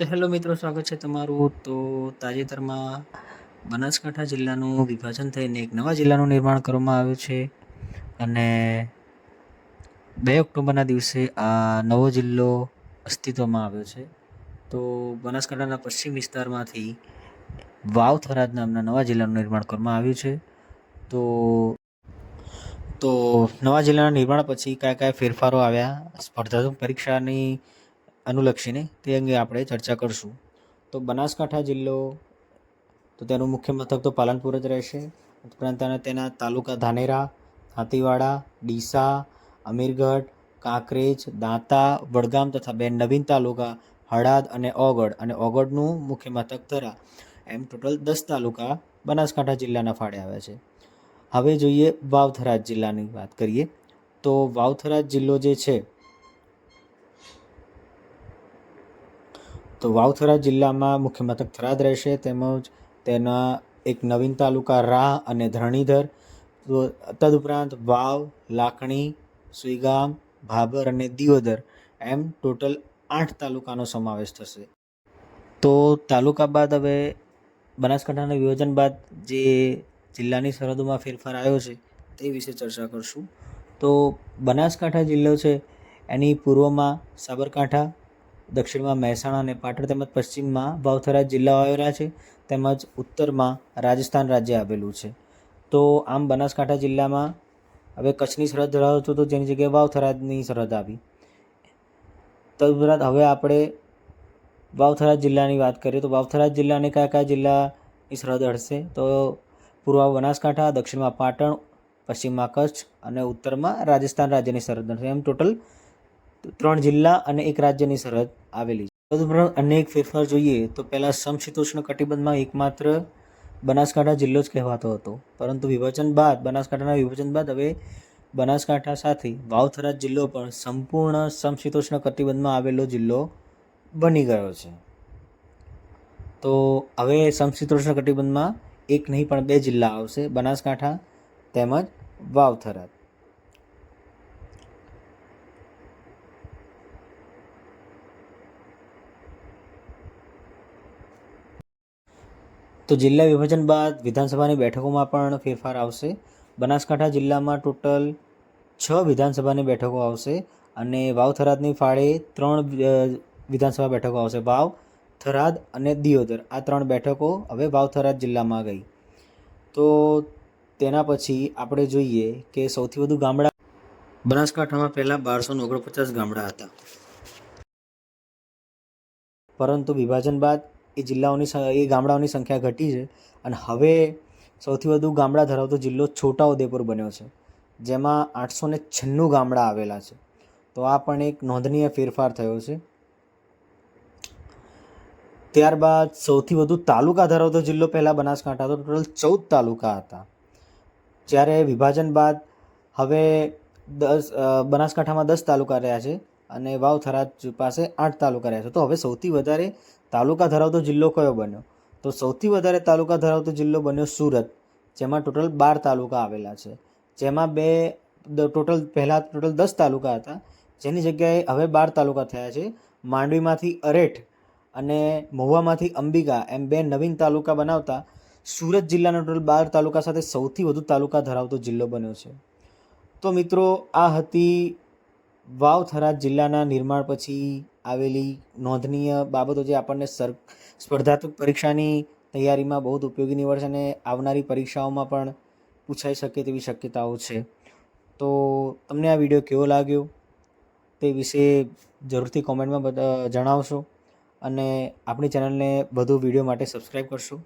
તો હેલો મિત્રો, સ્વાગત છે તમારું. તો તાજેતરમાં બનાસકાંઠા જિલ્લાનું વિભાજન થઈને એક નવા જિલ્લાનું નિર્માણ કરવામાં આવ્યું છે. અને બે ઓક્ટોબરના દિવસે આ નવો જિલ્લો અસ્તિત્વમાં આવ્યો છે. તો બનાસકાંઠાના પશ્ચિમ વિસ્તારમાંથી વાવ થરાદ નામના નવા જિલ્લાનું નિર્માણ કરવામાં આવ્યું છે. તો તો નવા જિલ્લાના નિર્માણ પછી કયા કયા ફેરફારો આવ્યા. સ્પર્ધાત્મક પરીક્ષાની અનુલક્ષીને તે અંગે આપણે ચર્ચા કરશું. તો બનાસકાંઠા જિલ્લો તો તેનું મુખ્ય મથક તો પાલનપુર જ રહેશે. ઉપરાંત તેના તાલુકા ધાનેરા, હાથીવાડા, ડીસા, અમીરગઢ, કાંકરેજ, દાંતા, વડગામ તથા બે નવીન તાલુકા હળાદ અને ઓગઢ અને ઓગઢનું મુખ્ય મથક ધરા એમ ટોટલ દસ તાલુકા બનાસકાંઠા જિલ્લાના ફાળે આવ્યા છે. હવે જોઈએ વાવથરાજ જિલ્લાની વાત કરીએ. તો વાવથરાજ જિલ્લો જે છે તો વાવથરા જિલ્લામાં મુખ્ય મથક થરાદ રહેશે. તેમજ તેના એક નવીન તાલુકા રાહ અને ધરણીધર. તદુપરાંત વાવ, લાખણી, સુઈગામ, ભાભર અને દિયોદર એમ ટોટલ આઠ તાલુકાનો સમાવેશ થશે. તો તાલુકા બાદ હવે બનાસકાંઠાના વિભાજન બાદ જે જિલ્લાની સરહદોમાં ફેરફાર આવ્યો છે તે વિશે ચર્ચા કરશું. તો બનાસકાંઠા જિલ્લો છે. એની પૂર્વમાં સાબરકાંઠા દક્ષિણમાં મહેસાણા અને પાટણ તેમજ પશ્ચિમમાં ભાવથરા જિલ્લાઓ આવેલા છે, તેમજ ઉત્તરમાં રાજસ્થાન રાજ્ય આવેલું છે. તો આમ બનાસકાંઠા જિલ્લામાં હવે કચ્છની સરહદ ધરાવતો તો જેની જગ્યાએ વાવથરાજની સરહદ આવી. તદુપરાંત હવે આપણે વાવથરા જિલ્લાની વાત કરીએ તો વાવથરા જિલ્લાને કયા કયા જિલ્લાની સરહદ હડશે તો પૂર્વ બનાસકાંઠા, દક્ષિણમાં પાટણ, પશ્ચિમમાં કચ્છ અને ઉત્તરમાં રાજસ્થાન રાજ્યની સરહદ હડશે એમ ટોટલ ત્રણ જિલ્લા અને એક રાજ્યની સરહદ આવેલી છે. તદુપરાંત અનેક ફેરફાર જોઈએ તો પહેલાં સમશીતોષ્ણ કટિબંધમાં એકમાત્ર બનાસકાંઠા જિલ્લો જ કહેવાતો હતો. પરંતુ વિભાજન બાદ, બનાસકાંઠાના વિભાજન બાદ હવે બનાસકાંઠા સાથે વાવથરા જિલ્લો પણ સંપૂર્ણ સમશીતોષ્ણ કટિબંધમાં આવેલો જિલ્લો બની ગયો છે. તો હવે સમશીતોષ્ણ કટિબંધમાં એક નહીં પણ બે જિલ્લા આવશે, બનાસકાંઠા તેમજ વાવથરા. તો જિલ્લા વિભાજન બાદ વિધાનસભાની બેઠકોમાં પણ ફેરફાર આવશે. બનાસકાંઠા જિલ્લામાં ટોટલ છ વિધાનસભાની બેઠકો આવશે અને વાવ થરાદની ફાળે ત્રણ વિધાનસભા બેઠકો આવશે. વાવ, થરાદ અને દિયોદર. આ ત્રણ બેઠકો હવે વાવ થરાદ જિલ્લામાં ગઈ. તો તેના પછી આપણે જોઈએ કે સૌથી વધુ ગામડા બનાસકાંઠામાં પહેલાં બારસો ઓગણપચાસ ગામડા હતા. પરંતુ વિભાજન બાદ એ જિલ્લાઓની એ ગામડાઓની સંખ્યા ઘટી છે. અને હવે સૌથી વધુ ગામડા ધરાવતો જિલ્લો છોટાઉદેપુર બન્યો છે, જેમાં આઠસો ને છન્નું ગામડા આવેલા છે. તો આ પણ એક નોંધનીય ફેરફાર થયો છે. ત્યારબાદ સૌથી વધુ તાલુકા ધરાવતો જિલ્લો પહેલાં બનાસકાંઠા હતો. ટોટલ ચૌદ તાલુકા હતા. જ્યારે વિભાજન બાદ હવે દસ બનાસકાંઠામાં દસ તાલુકા રહ્યા છે. અને વાવ થરાદ પાસે આઠ તાલુકા રહ્યા છે. તો હવે સૌથી વધારે તાલુકા ધરાવતો જિલ્લો કયો બન્યો? તો સૌથી વધારે તાલુકા ધરાવતો જિલ્લો બન્યો સુરત, જેમાં ટોટલ બાર તાલુકા આવેલા છે. જેમાં બે ટોટલ પહેલાં ટોટલ દસ તાલુકા હતા. જેની જગ્યાએ હવે બાર તાલુકા થયા છે. માંડવીમાંથી અરેઠ અને મહુવામાંથી અંબિકા એમ બે નવીન તાલુકા બનાવતા સુરત જિલ્લાનો ટોટલ બાર તાલુકા સાથે સૌથી વધુ તાલુકા ધરાવતો જિલ્લો બન્યો છે. તો મિત્રો, આ હતી વાવ થરાદ જિલ્લાના નિર્માણ પછી આવેલી નોંધનીય બાબતો જે આપણને સર, સ્પર્ધાત્મક પરીક્ષાની તૈયારીમાં બહુ જ ઉપયોગી નીવડશે અને આવનારી પરીક્ષાઓમાં પણ પૂછાઈ શકે તેવી શક્યતાઓ છે. તો તમને આ વીડિયો કેવો લાગ્યો તે વિશે જરૂરથી કોમેન્ટમાં જણાવશો અને આપણી ચેનલને વધુ વીડિયો માટે સબસ્ક્રાઈબ કરશો.